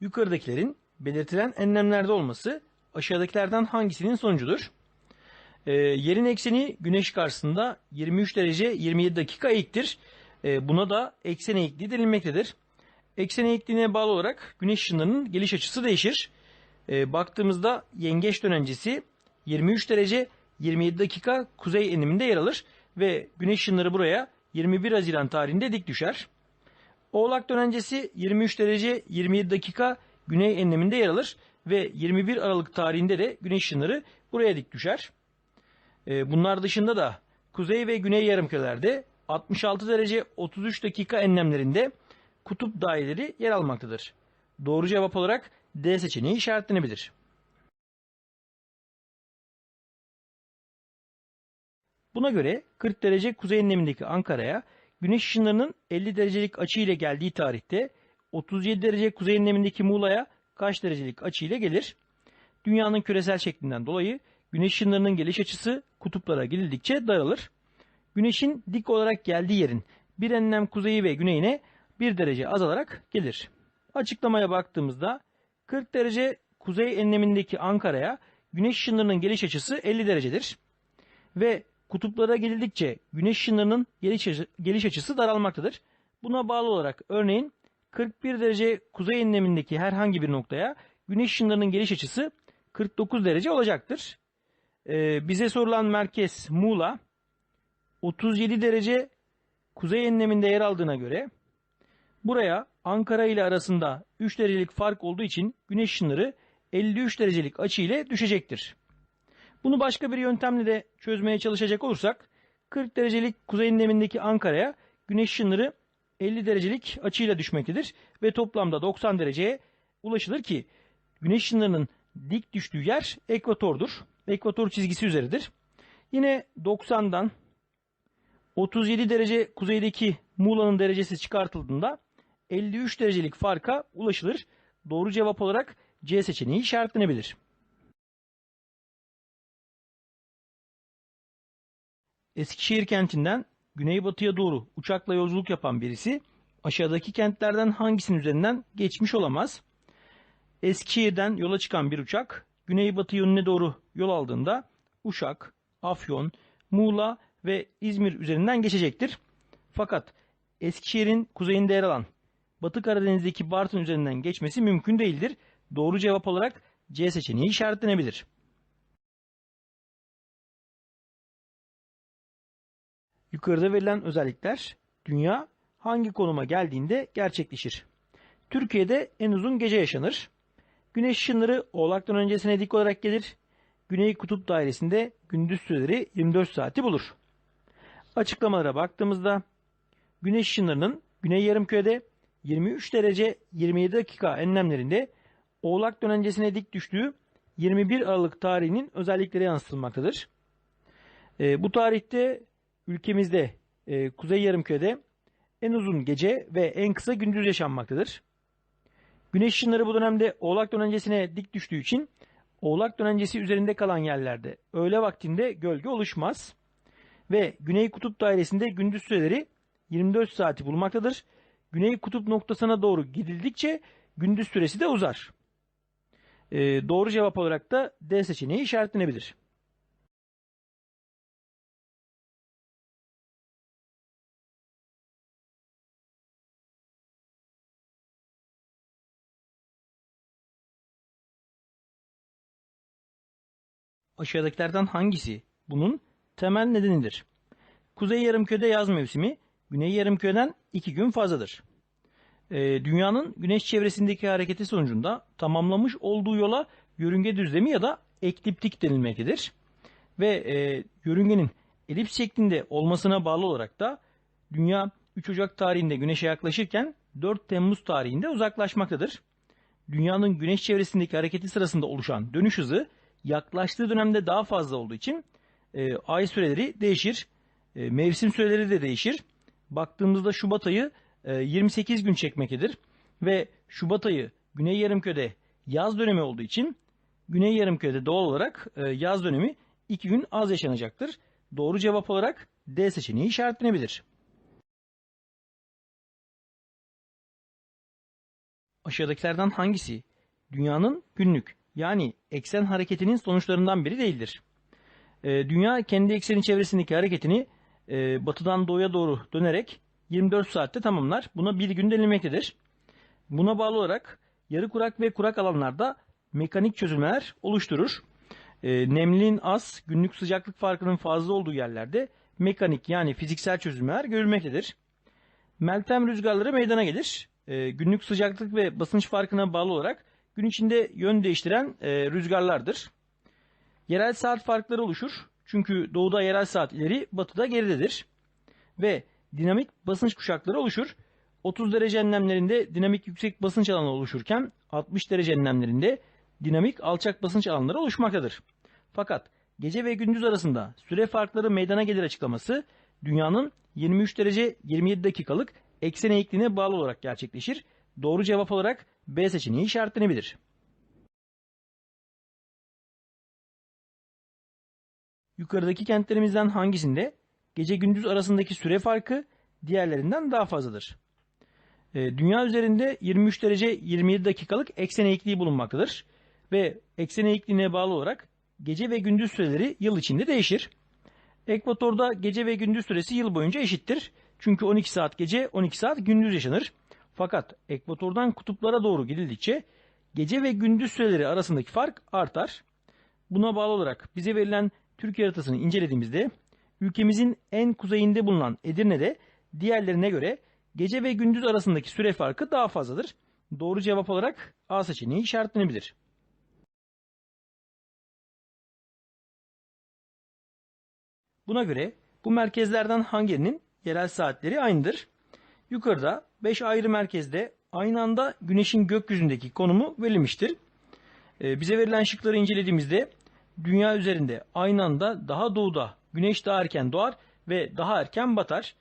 yukarıdakilerin belirtilen enlemlerde olması aşağıdakilerden hangisinin sonucudur? Ee, yerin ekseni güneş karşısında 23 derece 27 dakika eğiktir. Ee, buna da eksen eğikliği denilmektedir. Eksen eğikliğine bağlı olarak güneş ışınlarının geliş açısı değişir. Ee, baktığımızda yengeç dönencesi 23 derece 27 dakika kuzey enleminde yer alır ve güneş ışınları buraya 21 Haziran tarihinde dik düşer. Oğlak dönencesi 23 derece 27 dakika güney enleminde yer alır ve 21 Aralık tarihinde de güneş ışınları buraya dik düşer. Ee, Bunlar dışında da kuzey ve güney yarımkürelerde 66 derece 33 dakika enlemlerinde kutup daireleri yer almaktadır. Doğru cevap olarak D seçeneği işaretlenebilir. Buna göre 40 derece kuzey enlemindeki Ankara'ya güneş ışınlarının 50 derecelik açı ile geldiği tarihte 37 derece kuzey enlemindeki Muğla'ya kaç derecelik açı ile gelir? Dünyanın küresel şeklinden dolayı güneş ışınlarının geliş açısı kutuplara gidildikçe daralır. Güneşin dik olarak geldiği yerin bir enlem kuzeyi ve güneyine 1 derece azalarak gelir. Açıklamaya baktığımızda 40 derece kuzey enlemindeki Ankara'ya güneş ışınlarının geliş açısı 50 derecedir. Ve kutuplara gelindikçe güneş ışınlarının geliş, geliş açısı daralmaktadır. Buna bağlı olarak örneğin 41 derece kuzey enlemindeki herhangi bir noktaya güneş ışınlarının geliş açısı 49 derece olacaktır. Ee, bize sorulan merkez Muğla 37 derece kuzey enleminde yer aldığına göre buraya Ankara ile arasında 3 derecelik fark olduğu için güneş ışınları 53 derecelik açı ile düşecektir. Bunu başka bir yöntemle de çözmeye çalışacak olursak 40 derecelik kuzey enlemindeki Ankara'ya güneş ışınları 50 derecelik açıyla düşmektedir ve toplamda 90 dereceye ulaşılır ki güneş ışınlarının dik düştüğü yer ekvatordur. Ekvator çizgisi üzeridir. Yine 90'dan 37 derece kuzeydeki Muğla'nın derecesi çıkartıldığında 53 derecelik farka ulaşılır. Doğru cevap olarak C seçeneği işaretlenebilir. Eskişehir kentinden güneybatıya doğru uçakla yolculuk yapan birisi aşağıdaki kentlerden hangisinin üzerinden geçmiş olamaz? Eskişehir'den yola çıkan bir uçak güneybatı yönüne doğru yol aldığında Uşak, Afyon, Muğla ve İzmir üzerinden geçecektir. Fakat Eskişehir'in kuzeyinde yer alan Batı Karadeniz'deki Bartın üzerinden geçmesi mümkün değildir. Doğru cevap olarak C seçeneği işaretlenebilir. Yukarıda verilen özellikler dünya hangi konuma geldiğinde gerçekleşir? Türkiye'de en uzun gece yaşanır. Güneş ışınları oğlaktan öncesine dik olarak gelir. Güney kutup dairesinde gündüz süreleri 24 saati bulur. Açıklamalara baktığımızda güneş ışınlarının güney yarımkürede 23 derece 27 dakika enlemlerinde oğlak dönencesine dik düştüğü 21 Aralık tarihinin özellikleri yansıtılmaktadır. Ee, bu tarihte ülkemizde e, kuzey yarımkürede en uzun gece ve en kısa gündüz yaşanmaktadır. Güneş ışınları bu dönemde Oğlak dönencesine dik düştüğü için Oğlak dönencesi üzerinde kalan yerlerde öğle vaktinde gölge oluşmaz ve Güney Kutup dairesinde gündüz süreleri 24 saati bulmaktadır. Güney Kutup noktasına doğru gidildikçe gündüz süresi de uzar. Ee, doğru cevap olarak da D seçeneği işaretlenebilir. Aşağıdakilerden hangisi bunun temel nedenidir? Kuzey yarımkürede yaz mevsimi güney yarımküreden 2 gün fazladır. Ee, dünyanın güneş çevresindeki hareketi sonucunda tamamlamış olduğu yola yörünge düzlemi ya da ekliptik denilmektedir. Ve e, yörüngenin elips şeklinde olmasına bağlı olarak da dünya 3 Ocak tarihinde güneşe yaklaşırken 4 Temmuz tarihinde uzaklaşmaktadır. Dünyanın güneş çevresindeki hareketi sırasında oluşan dönüş hızı yaklaştığı dönemde daha fazla olduğu için e, ay süreleri değişir. E, mevsim süreleri de değişir. Baktığımızda Şubat ayı e, 28 gün çekmektedir. Ve Şubat ayı Güney Yarımköy'de yaz dönemi olduğu için Güney Yarımköy'de doğal olarak e, yaz dönemi 2 gün az yaşanacaktır. Doğru cevap olarak D seçeneği işaretlenebilir. aşağıdakilerden hangisi dünyanın günlük yani eksen hareketinin sonuçlarından biri değildir? Ee, dünya kendi ekseni çevresindeki hareketini e, batıdan doğuya doğru dönerek 24 saatte tamamlar. Buna bir gün denilmektedir. Buna bağlı olarak yarı kurak ve kurak alanlarda mekanik çözülmeler oluşturur. E, nemliliğin az, günlük sıcaklık farkının fazla olduğu yerlerde mekanik yani fiziksel çözülmeler görülmektedir. Meltem rüzgarları meydana gelir. E, günlük sıcaklık ve basınç farkına bağlı olarak gün içinde yön değiştiren e, rüzgarlardır. Yerel saat farkları oluşur. Çünkü doğuda yerel saat ileri, batıda geridedir. Ve dinamik basınç kuşakları oluşur. 30 derece enlemlerinde dinamik yüksek basınç alanı oluşurken 60 derece enlemlerinde dinamik alçak basınç alanları oluşmaktadır. Fakat gece ve gündüz arasında süre farkları meydana gelir açıklaması dünyanın 23 derece 27 dakikalık eksen eğikliğine bağlı olarak gerçekleşir. Doğru cevap olarak B seçeneği işaretlenebilir. Yukarıdaki kentlerimizden hangisinde gece gündüz arasındaki süre farkı diğerlerinden daha fazladır? E, dünya üzerinde 23 derece 27 dakikalık eksen eğikliği bulunmaktadır. Ve eksen eğikliğine bağlı olarak gece ve gündüz süreleri yıl içinde değişir. Ekvatorda gece ve gündüz süresi yıl boyunca eşittir. Çünkü 12 saat gece 12 saat gündüz yaşanır. Fakat ekvatordan kutuplara doğru gidildikçe gece ve gündüz süreleri arasındaki fark artar. Buna bağlı olarak bize verilen Türkiye haritasını incelediğimizde ülkemizin en kuzeyinde bulunan Edirne'de diğerlerine göre gece ve gündüz arasındaki süre farkı daha fazladır. Doğru cevap olarak A seçeneği işaretlenebilir. Buna göre bu merkezlerden hangilerinin yerel saatleri aynıdır? Yukarıda 5 ayrı merkezde aynı anda güneşin gökyüzündeki konumu verilmiştir. Ee, bize verilen şıkları incelediğimizde dünya üzerinde aynı anda daha doğuda güneş daha erken doğar ve daha erken batar.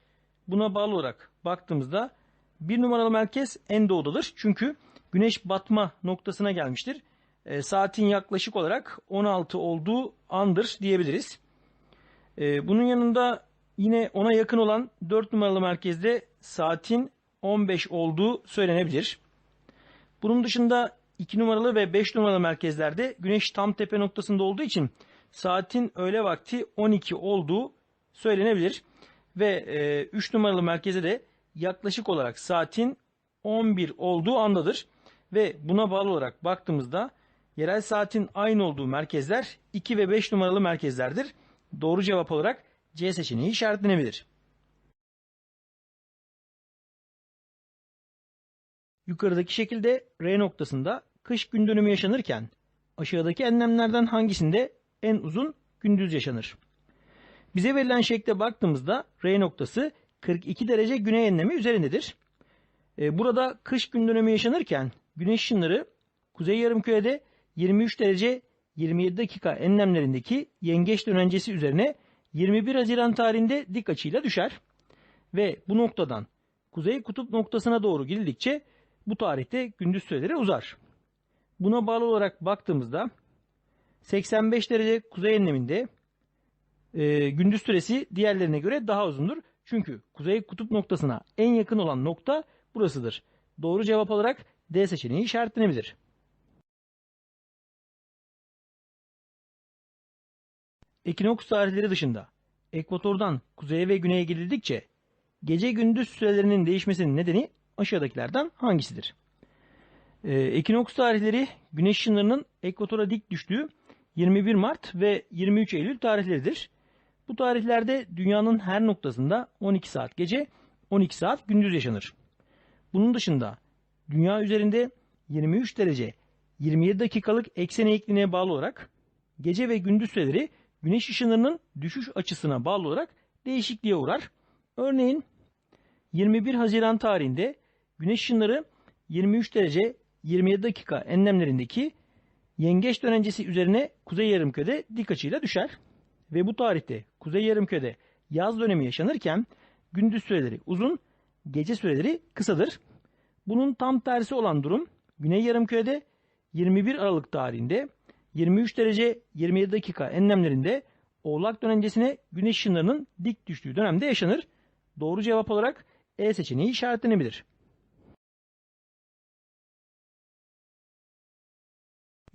Buna bağlı olarak baktığımızda bir numaralı merkez en doğudadır. Çünkü güneş batma noktasına gelmiştir. E, saatin yaklaşık olarak 16 olduğu andır diyebiliriz. E, bunun yanında yine ona yakın olan 4 numaralı merkezde saatin 15 olduğu söylenebilir. Bunun dışında 2 numaralı ve 5 numaralı merkezlerde güneş tam tepe noktasında olduğu için saatin öğle vakti 12 olduğu söylenebilir. Ve 3 e, numaralı merkeze de yaklaşık olarak saatin 11 olduğu andadır. Ve buna bağlı olarak baktığımızda yerel saatin aynı olduğu merkezler 2 ve 5 numaralı merkezlerdir. Doğru cevap olarak C seçeneği işaretlenebilir. Yukarıdaki şekilde R noktasında kış gün dönümü yaşanırken aşağıdaki enlemlerden hangisinde en uzun gündüz yaşanır? Bize verilen şekle baktığımızda R noktası 42 derece güney enlemi üzerindedir. E, burada kış gün dönemi yaşanırken güneş ışınları kuzey yarımkürede 23 derece 27 dakika enlemlerindeki yengeç dönencesi üzerine 21 Haziran tarihinde dik açıyla düşer. Ve bu noktadan kuzey kutup noktasına doğru gidildikçe bu tarihte gündüz süreleri uzar. Buna bağlı olarak baktığımızda 85 derece kuzey enleminde e, gündüz süresi diğerlerine göre daha uzundur. Çünkü kuzey kutup noktasına en yakın olan nokta burasıdır. Doğru cevap olarak D seçeneği işaretlenebilir. Ekinoks tarihleri dışında ekvatordan kuzeye ve güneye gidildikçe gece gündüz sürelerinin değişmesinin nedeni aşağıdakilerden hangisidir? Ee, ekinoks tarihleri güneş ışınlarının ekvatora dik düştüğü 21 Mart ve 23 Eylül tarihleridir. Bu tarihlerde dünyanın her noktasında 12 saat gece, 12 saat gündüz yaşanır. Bunun dışında dünya üzerinde 23 derece 27 dakikalık eksen eğikliğine bağlı olarak gece ve gündüz süreleri güneş ışınlarının düşüş açısına bağlı olarak değişikliğe uğrar. Örneğin 21 Haziran tarihinde güneş ışınları 23 derece 27 dakika enlemlerindeki yengeç dönencesi üzerine kuzey yarımkürede dik açıyla düşer ve bu tarihte Kuzey Yarımküre'de yaz dönemi yaşanırken gündüz süreleri uzun, gece süreleri kısadır. Bunun tam tersi olan durum Güney Yarımküre'de 21 Aralık tarihinde 23 derece 27 dakika enlemlerinde Oğlak dönencesine güneş ışınlarının dik düştüğü dönemde yaşanır. Doğru cevap olarak E seçeneği işaretlenebilir.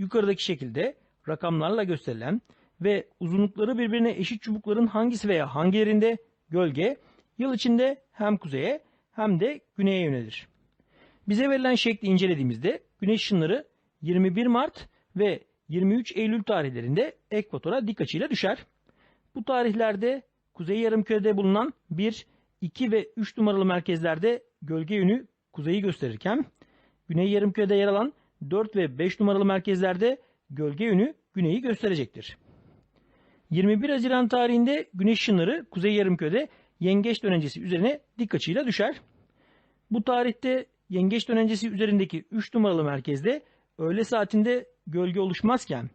Yukarıdaki şekilde rakamlarla gösterilen ve uzunlukları birbirine eşit çubukların hangisi veya hangi yerinde gölge yıl içinde hem kuzeye hem de güneye yönelir. Bize verilen şekli incelediğimizde güneş ışınları 21 Mart ve 23 Eylül tarihlerinde ekvatora dik açıyla düşer. Bu tarihlerde kuzey yarımkürede bulunan 1, 2 ve 3 numaralı merkezlerde gölge yönü kuzeyi gösterirken güney yarımkürede yer alan 4 ve 5 numaralı merkezlerde gölge yönü güneyi gösterecektir. 21 Haziran tarihinde güneş ışınları kuzey yarımkürede yengeç dönencesi üzerine dik açıyla düşer. Bu tarihte yengeç dönencesi üzerindeki 3 numaralı merkezde öğle saatinde gölge oluşmazken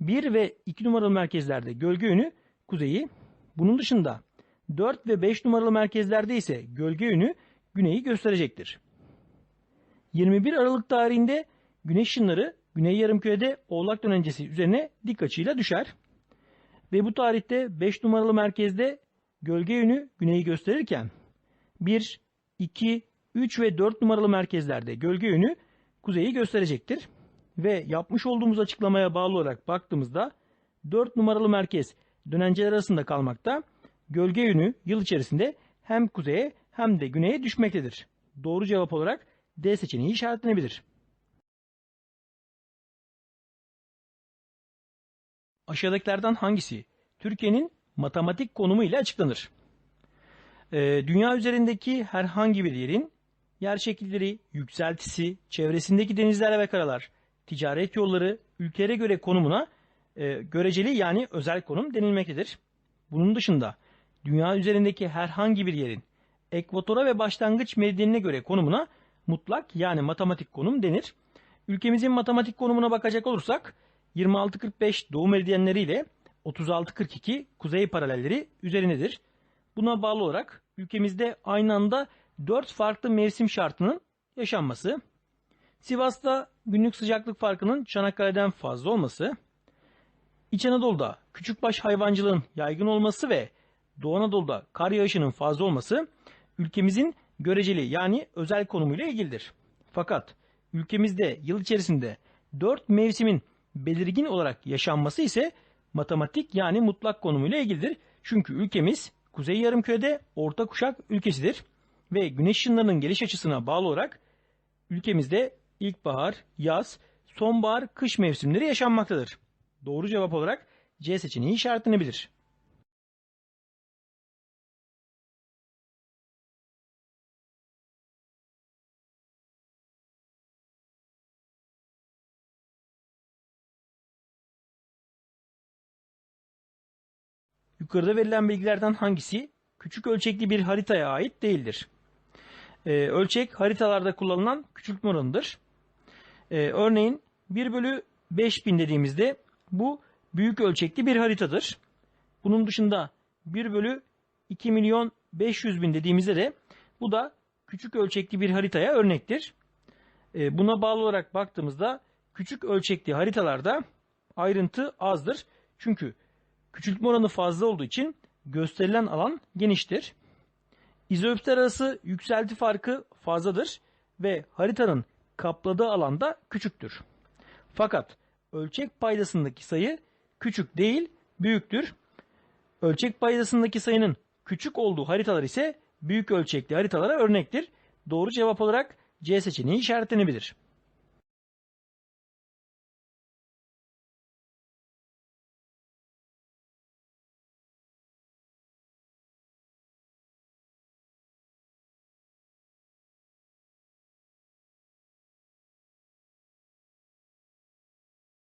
1 ve 2 numaralı merkezlerde gölge yönü kuzeyi, bunun dışında 4 ve 5 numaralı merkezlerde ise gölge yönü güneyi gösterecektir. 21 Aralık tarihinde güneş ışınları güney yarımkürede oğlak dönencesi üzerine dik açıyla düşer. Ve bu tarihte 5 numaralı merkezde gölge yönü güneyi gösterirken 1, 2, 3 ve 4 numaralı merkezlerde gölge yönü kuzeyi gösterecektir. Ve yapmış olduğumuz açıklamaya bağlı olarak baktığımızda 4 numaralı merkez dönenceler arasında kalmakta. Gölge yönü yıl içerisinde hem kuzeye hem de güneye düşmektedir. Doğru cevap olarak D seçeneği işaretlenebilir. Aşağıdakilerden hangisi Türkiye'nin matematik konumu ile açıklanır? Ee, dünya üzerindeki herhangi bir yerin yer şekilleri, yükseltisi, çevresindeki denizler ve karalar, ticaret yolları, ülkelere göre konumuna e, göreceli yani özel konum denilmektedir. Bunun dışında dünya üzerindeki herhangi bir yerin ekvatora ve başlangıç meridyenine göre konumuna mutlak yani matematik konum denir. Ülkemizin matematik konumuna bakacak olursak 26-45 doğu meridyenleri ile 36-42 kuzey paralelleri üzerindedir. Buna bağlı olarak ülkemizde aynı anda 4 farklı mevsim şartının yaşanması, Sivas'ta günlük sıcaklık farkının Çanakkale'den fazla olması, İç Anadolu'da küçükbaş hayvancılığın yaygın olması ve Doğu Anadolu'da kar yağışının fazla olması ülkemizin göreceli yani özel konumuyla ilgilidir. Fakat ülkemizde yıl içerisinde 4 mevsimin belirgin olarak yaşanması ise matematik yani mutlak konumuyla ilgilidir. Çünkü ülkemiz Kuzey Yarımküre'de orta kuşak ülkesidir ve güneş ışınlarının geliş açısına bağlı olarak ülkemizde ilkbahar, yaz, sonbahar, kış mevsimleri yaşanmaktadır. Doğru cevap olarak C seçeneği işaretlenebilir. Yukarıda verilen bilgilerden hangisi küçük ölçekli bir haritaya ait değildir? Ee, ölçek haritalarda kullanılan küçültme oranıdır. Ee, örneğin 1 bölü 5000 dediğimizde bu büyük ölçekli bir haritadır. Bunun dışında 1 bölü 2 milyon 500 bin dediğimizde de bu da küçük ölçekli bir haritaya örnektir. Ee, buna bağlı olarak baktığımızda küçük ölçekli haritalarda ayrıntı azdır. Çünkü küçültme oranı fazla olduğu için gösterilen alan geniştir. İzoipsler arası yükselti farkı fazladır ve haritanın kapladığı alan da küçüktür. Fakat ölçek paydasındaki sayı küçük değil büyüktür. Ölçek paydasındaki sayının küçük olduğu haritalar ise büyük ölçekli haritalara örnektir. Doğru cevap olarak C seçeneği işaretlenebilir.